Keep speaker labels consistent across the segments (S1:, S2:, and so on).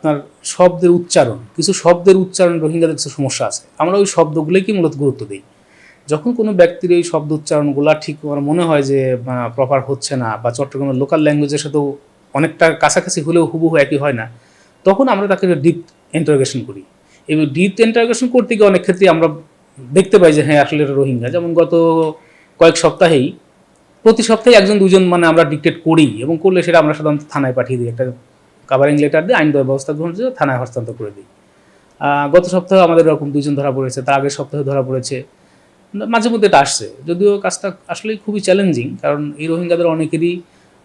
S1: আপনার শব্দের উচ্চারণ, কিছু শব্দের উচ্চারণ রোহিঙ্গাদের কিছু সমস্যা আছে। আমরা ওই শব্দগুলোকে মূলত গুরুত্ব দিই? যখন কোনো ব্যক্তির এই শব্দ উচ্চারণগুলো ঠিক আমার মনে হয় যে প্রপার হচ্ছে না বা চট্টগ্রামের লোকাল ল্যাঙ্গুয়েজের সাথেও অনেকটা কাছাকাছি হলেও হুবহু একই হয় না, তখন আমরা তাকে ডিপ ইন্টারোগেশন করি। এই ডিপ ইন্টারোগেশন করতে গিয়ে অনেক ক্ষেত্রে আমরা দেখতে পাই যে হ্যাঁ আসলে এটা রোহিঙ্গা। যেমন গত কয়েক সপ্তাহেই, প্রতি সপ্তাহে একজন, দুজন মানে আমরা ডিকটেট করি এবং করলে সেটা আমরা সাধারণত থানায় পাঠিয়ে দিই। একটা কাভারিং লেটার দিয়ে আইন ব্যবস্থা গ্রহণ করে থানায় হস্তান্তর করে দিই। গত সপ্তাহে আমাদের এরকম দুজন ধরা পড়েছে, তার আগের সপ্তাহে ধরা পড়েছে। মাঝে মধ্যে এটা আসছে, যদিও কাজটা আসলে খুবই চ্যালেঞ্জিং কারণ এই রোহিঙ্গাদের অনেকেরই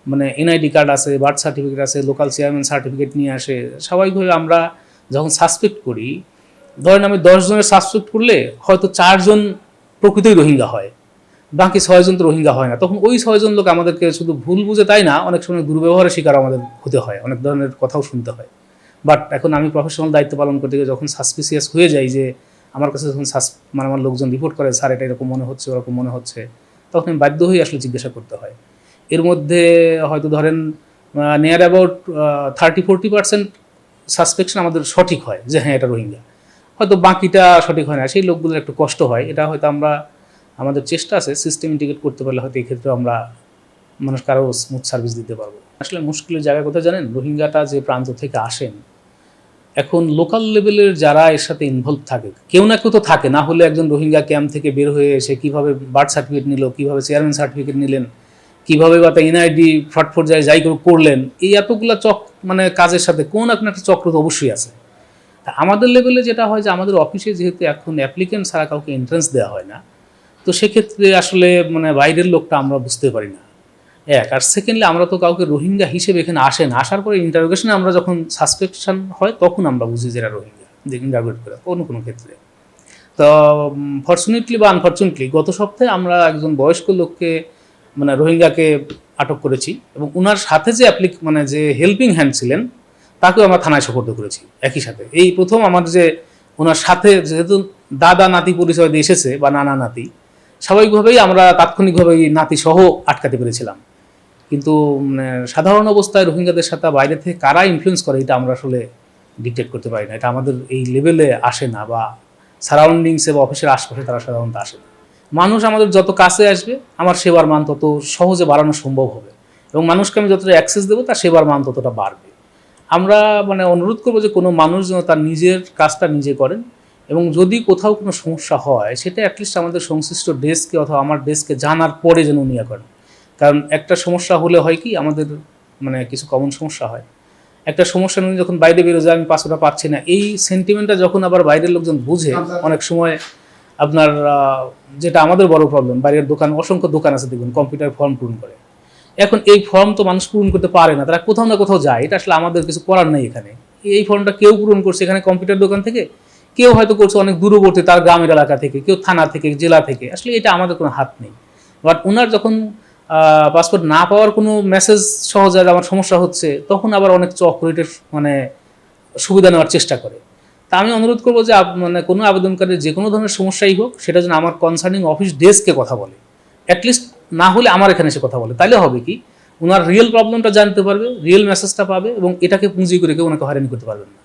S1: মানে এনআইডি কার্ড আছে বার্থ সার্টিফিকেট আছে লোকাল চেয়ারম্যান সার্টিফিকেট নিয়ে আসে। স্বাভাবিকভাবে আমরা যখন সাসপেক্ট করি, ধরেন আমি দশজনের সাসপেক্ট করলে হয়তো চারজন প্রকৃতই রোহিঙ্গা হয়। বাকি ছয়জন তো রোহিঙ্গা হয় না। তখন ওই ছয়জন লোক আমাদেরকে শুধু ভুল বুঝে তাই না, অনেক সময় দুর্ব্যবহারের শিকার আমাদের হতে হয়, অনেক ধরনের কথাও শুনতে হয়। বাট এখন আমি প্রফেশনাল দায়িত্ব পালন করতে গিয়ে যখন সাসপিসিয়াস হয়ে যাই যে আমার কাছে যখন সাস মানে আমার লোকজন রিপোর্ট করে, স্যার, এটা এরকম মনে হচ্ছে, ওরকম মনে হচ্ছে, তখন আমি বাধ্য হয়ে আসলে জিজ্ঞাসা করতে হয়। এর মধ্যে হয়তো ধরেন near about thirty forty percent suspection আমাদের সঠিক হয় যে হ্যাঁ এটা রোহিঙ্গা। হয়তো বাকিটা সঠিক হয় না, সেই লোকগুলোর একটু কষ্ট হয়। এটা হয়তো আমরা আমাদের চেষ্টা আছে সিস্টেম ইন্টিগ্রেট করতে পারলে হয়তো এক্ষেত্রে আমরা মানুষ কারও স্মুথ সার্ভিস দিতে পারব। আসলে মুশকিলের জায়গা কোথায় জানেন? রোহিঙ্গাটা যে প্রান্ত থেকে আসেন, এখন লোকাল লেভেলের যারা এর সাথে ইনভলভ থাকে, কেউ না কেউ তো থাকে, না হলে একজন রোহিঙ্গা ক্যাম্প থেকে বের হয়ে এসে কীভাবে বার্থ সার্টিফিকেট নিল, কীভাবে চেয়ারম্যান সার্টিফিকেট নিলেন, কীভাবে বা তার এনআইডি ফটফট যায় যাই করে করলেন, এই এতগুলা চক মানে কাজের সাথে কোন কোনো একটা চক্র তো অবশ্যই আছে। তা আমাদের লেভেলে যেটা হয় যে আমাদের অফিসে যেহেতু এখন অ্যাপ্লিকেন্ট ছাড়া কাউকে এন্ট্রান্স দেওয়া হয় না তো সেক্ষেত্রে আসলে মানে বাইরের লোকটা আমরা বুঝতে পারি না। এক, আর সেকেন্ডলি আমরা তো কাউকে রোহিঙ্গা হিসেবে এখানে আসেন আসার পরে ইন্টারোগেশনে আমরা যখন সাসপেকশন হয়, তখন আমরা বুঝি যে এরা রোহিঙ্গা। যে ইন্টারোগেট করে, কোনো কোনো ক্ষেত্রে। তো ফর্চুনেটলি বা আনফর্চুনেটলি গত সপ্তাহে আমরা একজন বয়স্ক লোককে মানে রোহিঙ্গাকে আটক করেছি এবং ওনার সাথে যে অ্যাপ্লিক মানে যে হেল্পিং হ্যান্ড ছিলেন, তাকেও আমরা থানায় সোপর্দ করেছি, একই সাথে। এই প্রথম আমার যে ওনার সাথে যেহেতু দাদা নাতি পরিচয় দিয়ে এসেছে বা নানা নাতি স্বাভাবিকভাবেই আমরা তাৎক্ষণিকভাবে এই নাতি সহ আটকাতে পেরেছিলাম। কিন্তু সাধারণ অবস্থায় রোহিঙ্গাদের সাথে বাইরে থেকে কারা ইনফ্লুয়েন্স করে, এটা আমরা আসলে ডিটেক্ট করতে পারি না। এটা আমাদের এই লেভেলে আসে না বা সারাউন্ডিংসে বা অফিসের আশপাশে তারা সাধারণত আসে না। মানুষ আমাদের যত কাছে আসবে, আমার সেবার মান তত সহজে বাড়ানো সম্ভব হবে। এবং মানুষকে আমি যতটা অ্যাক্সেস দেবো, তার সেবার মান ততটা বাড়বে। আমরা মানে অনুরোধ করব যে কোনো মানুষ যেন তার নিজের কাজটা নিজে করেন। এবং যদি কোথাও কোনো সমস্যা হয়, সেটা অ্যাটলিস্ট আমাদের সংশ্লিষ্ট ডেস্ককে অথবা আমার ডেস্ককে জানার পরে যেন উনি করেন। কারণ একটা সমস্যা হলে হয় কি, আমাদের মানে কিছু কমন সমস্যা হয়। একটা সমস্যা নিয়ে যখন বাইরে বেরো যায় আমি পাঁচশোটা পাচ্ছি না, এই সেন্টিমেন্টটা যখন আবার বাইরের লোকজন বুঝে, অনেক সময় আপনার যেটা আমাদের বড় প্রবলেম বাইরের দোকান, অসংখ্য দোকান আছে দেখবেন কম্পিউটার ফর্ম পূরণ করে। এখন এই ফর্ম তো মানুষ পূরণ করতে পারে না, তারা কোথাও না কোথাও যায়, এটা আসলে আমাদের কিছু করার নেই এখানে। এই ফর্মটা কেউ পূরণ করছে, এখানে কম্পিউটার দোকান থেকে কেউ হয়তো করছে অনেক দূরবর্তী তার গ্রামের এলাকা থেকে, কেউ থানা থেকে, জেলা থেকে। আসলে এটা আমাদের কোনো হাত নেই। বাট ওনার যখন পাসপোর্ট না পাওয়ার কোনো মেসেজ সহজে আমার সমস্যা হচ্ছে, তখন আবার অনেক চক্রেটের মানে সুবিধা নেওয়ার চেষ্টা করে। তা আমি অনুরোধ করব যে মানে কোনো আবেদনকারীর যে কোনো ধরনের সমস্যাই হোক, সেটা যেন আমার কনসার্নিং অফিস ডেস্ককে কথা বলে। অ্যাটলিস্ট না হলে আমার এখানে এসে কথা বলে। তাহলে হবে কি? ওনার রিয়েল প্রবলেমটা জানতে পারবে রিয়েল মেসেজটা পাবে এবং এটাকে পুঁজি করে কেউ ওনাকে হয়রানি করতে পারবেন না।